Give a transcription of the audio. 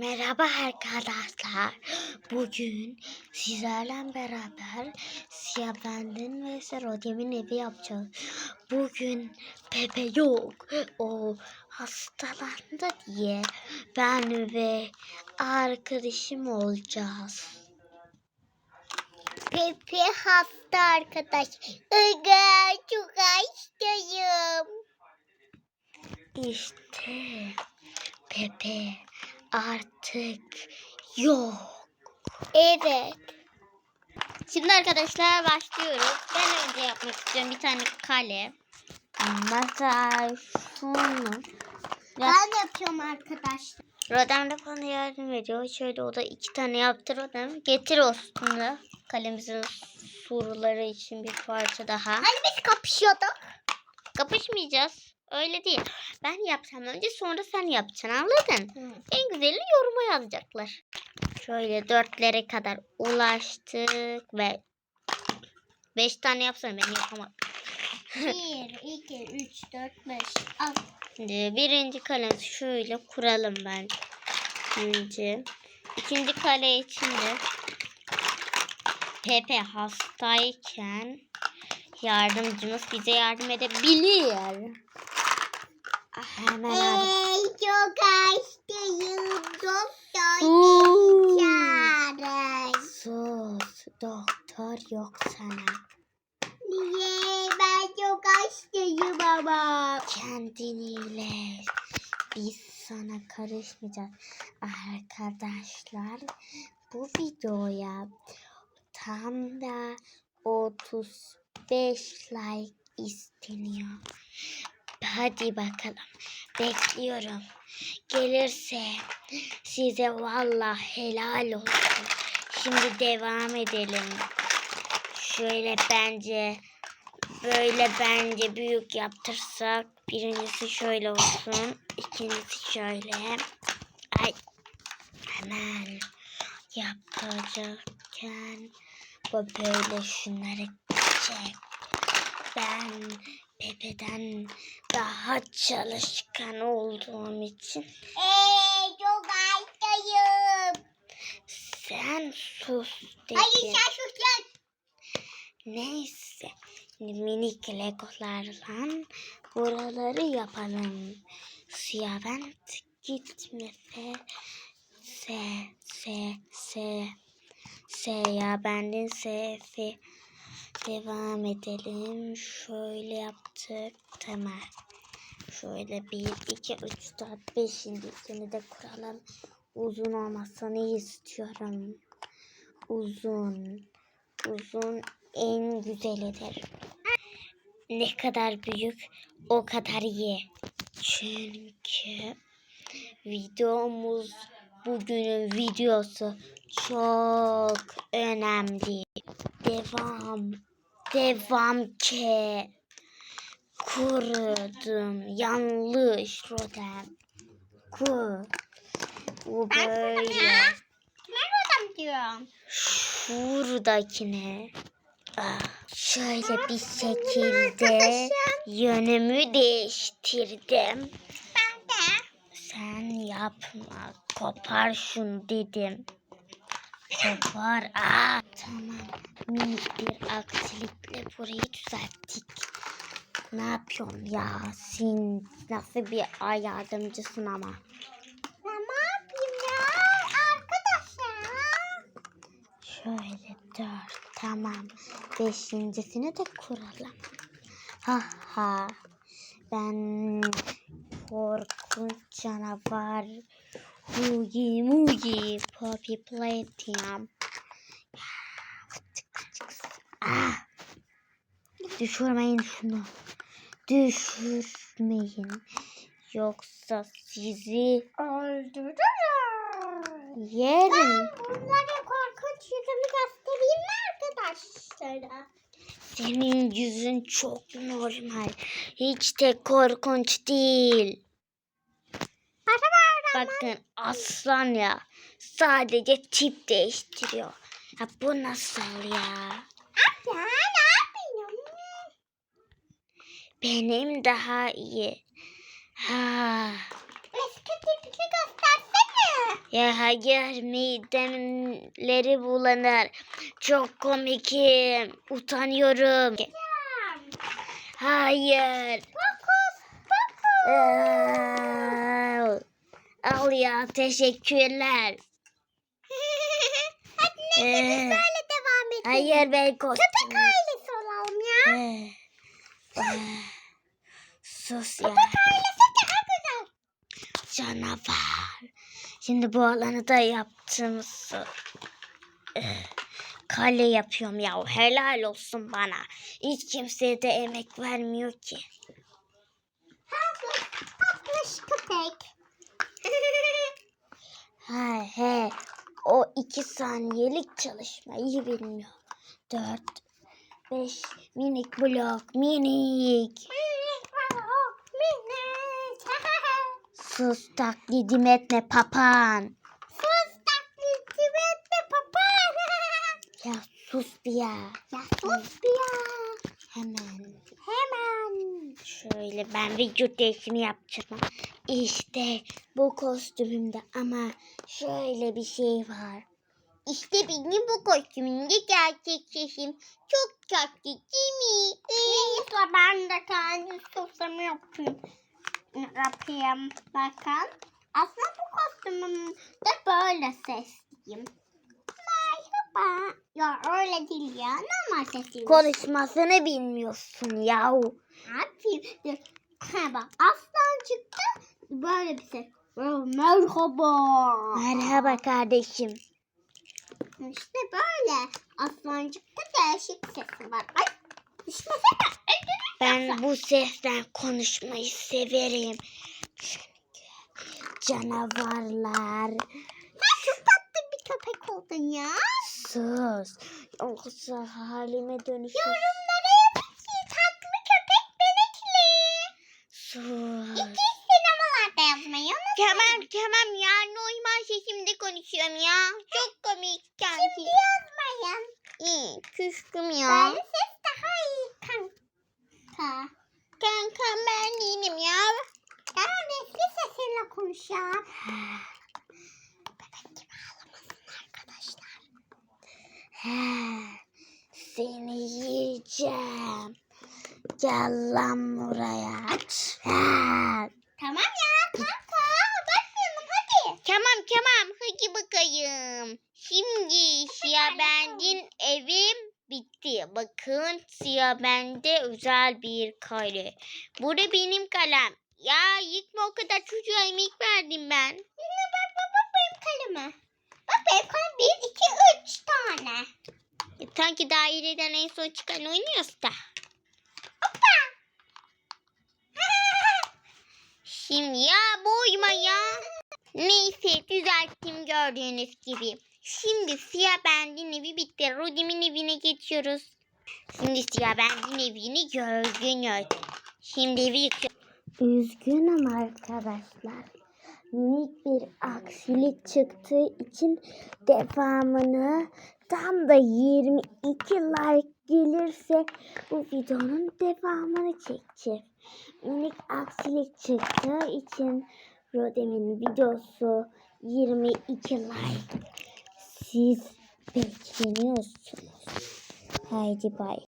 Merhaba arkadaşlar. Bugün sizlerle beraber Siyah Bendin ve Serodem'in evi yapacağız. Bugün Pepe yok. O hastalandı diye ben ve arkadaşım olacağız. Pepe hasta arkadaş. Aga çok hastayım. İşte Pepe artık yok. Evet. Şimdi arkadaşlar başlıyoruz. Ben önce yapmak istiyorum bir tane kale. Mesela şunu. Ben yapıyorum arkadaşlar. Rodem de bana yardım ediyor. Şöyle o da iki tane yaptı Rodem. Getir aslında kalemizin soruları için bir parça daha. Hani biz kapışıyorduk. Kapışmayacağız. Öyle değil. Ben yapsam önce sonra sen yapacaksın anladın? En güzeli yoruma yazacaklar. Şöyle dörtlere kadar ulaştık ve beş tane yapsana ben yapamam. 1, 2, 3, 4, 5, 6. Şimdi birinci kalem şöyle kuralım ben. Önce. İkinci kale için de Pepe hastayken yardımcımız bize yardım edebilir. Hemen aldım. Ey çok hastayım. Doktor Uuu. çağırın. Sus, doktor yok sana. Niye? Ben çok hastayım ama. Kendini iyileş. Biz sana karışmayacağız. Arkadaşlar bu videoya tam da 35 like isteniyor. Hadi bakalım. Bekliyorum. Gelirse size vallahi helal olsun. Şimdi devam edelim. Şöyle bence böyle bence büyük yaptırsak birincisi şöyle olsun ikincisi şöyle ay hemen yapacakken bu böyle şunları çek ben Pepe'den daha çalışkan olduğum için Ey çok hastayım. sen sus dedim. Hayır sen sus lan. Neyse. Minik legolarla buraları yapalım. Siyah ben gitme fe. Se, se, se. Se ya bendin se, fe. Devam edelim. Şöyle yaptık. Tamam. Şöyle bir, iki, üç, dört, beşincisini de kuralım. Uzun olmasını istiyorum. Uzun. Uzun en güzelidir. Ne kadar büyük o kadar iyi. Çünkü videomuz bugünün videosu çok önemli. Devam. Devam ki. Kurudum. Yanlış Rodem. Kur. Bu böyle. Ben diyorum. Şuradakine ah, şöyle bir şekilde yönümü değiştirdim. Ben de. Sen yapma. Kopar şunu dedim. Kopar. Aa, tamam. Minik bir aksilikle burayı düzelttik. Ne yapıyorsun ya? Sen nasıl bir ay yardımcısın ama. Ya ne yapayım ya? Arkadaşlar. Şöyle dört. Tamam. Beşincisini de kuralım. Ha ha. Ben korkunç canavar. Hugi mugi. Poppy Playtime. Ah. Düşürmeyin şunu. Düşürmeyin. Yoksa sizi Öldürürüm. yerim. Bunlara korkunç yüzümü göstereyim mi arkadaşlara? Senin yüzün çok normal. Hiç de korkunç değil. Bakın aslan ya. Sadece tip değiştiriyor. Ya bu nasıl ya? Ne yapayım? Benim daha iyi. Ha. Eski tipini göstersene. Ya hayır midemleri bulanır. Çok komikim. Utanıyorum. Hayır. Al, al ya teşekkürler. Hadi Ee, neyse biz böyle devam edelim. Hayır ben korktum. Köpek ailesi olalım ya. Eh, eh, Sus ya. Ailesi daha güzel. Canavar. Şimdi bu alanı da yaptığımız eh, kale yapıyorum ya. Helal olsun bana. Hiç kimseye de emek vermiyor ki. Tatlış, tatlış köpek. Ha he. O iki saniyelik çalışmayı bilmiyor. Dört, beş, minik blok, minik. Sus taklidim etme papan. Sus taklitçi ve papağan. Ya sus bir ya. Ya sus bir ya. Hemen. Hemen. Şöyle ben vücut değişimi yapacağım. İşte bu kostümümde ama şöyle bir şey var. İşte benim bu kostümümde gerçek sesim. Çok tatlı değil mi? Neyse ben de kendi soslarımı yapayım. Yapayım. Bakın. Aslında bu kostümüm de böyle sesliyim. Merhaba. Ya öyle değil ya. Normal sesliyim. Konuşmasını bilmiyorsun yapayım? Dur. Ha bak aslan çıktı. Böyle bir ses. Merhaba. Merhaba kardeşim. İşte böyle. Aslancıkta değişik sesi var. Ay. Düşmesene. Ben bu sesten konuşmayı severim. Çünkü canavarlar Sen çok tatlı bir köpek oldun ya. sus. Yoksa halime dönüşür. Yorumlara yazın ki tatlı köpek benekli. Sus. İki sinemalarda yazmayı unutmayın. Tamam tamam ya normal sesimde konuşuyorum ya. Çok komik Şimdi sanki. yazmayın. İyi küstüm ya. Böyle ses daha iyi kanka. Kanka ben değilim ya. Daha nesli sesinle konuş ya. Arkadaşlar. He, seni yiyeceğim. Gel lan buraya. He. Tamam ya kanka. Bakmayalım hadi. Tamam tamam hadi bakayım. Şimdi siyah bendin evim bitti. Bakın siyah bende özel bir kare. Bu da benim kalem. Ya yıkma o kadar çocuğa emek verdim ben. Bak bak bak benim kaleme. Bak benim kalem bir, iki, sanki daireden en son çıkan oynuyoruz da. Hoppa. Şimdi ya boyma ya. Neyse düzelttim gördüğünüz gibi. Şimdi siyah bendin evi bitti. Rudim'in evine geçiyoruz. Şimdi siyah bendin evini gördünüz. Şimdi evi yıkıyor. Üzgünüm arkadaşlar. Minik bir aksilik çıktığı için devamını tam da 22 like gelirse bu videonun devamını çekeceğim. Minik aksilik çıktığı için Rodem'in videosu 22 like. Siz bekleniyorsunuz. Haydi bay.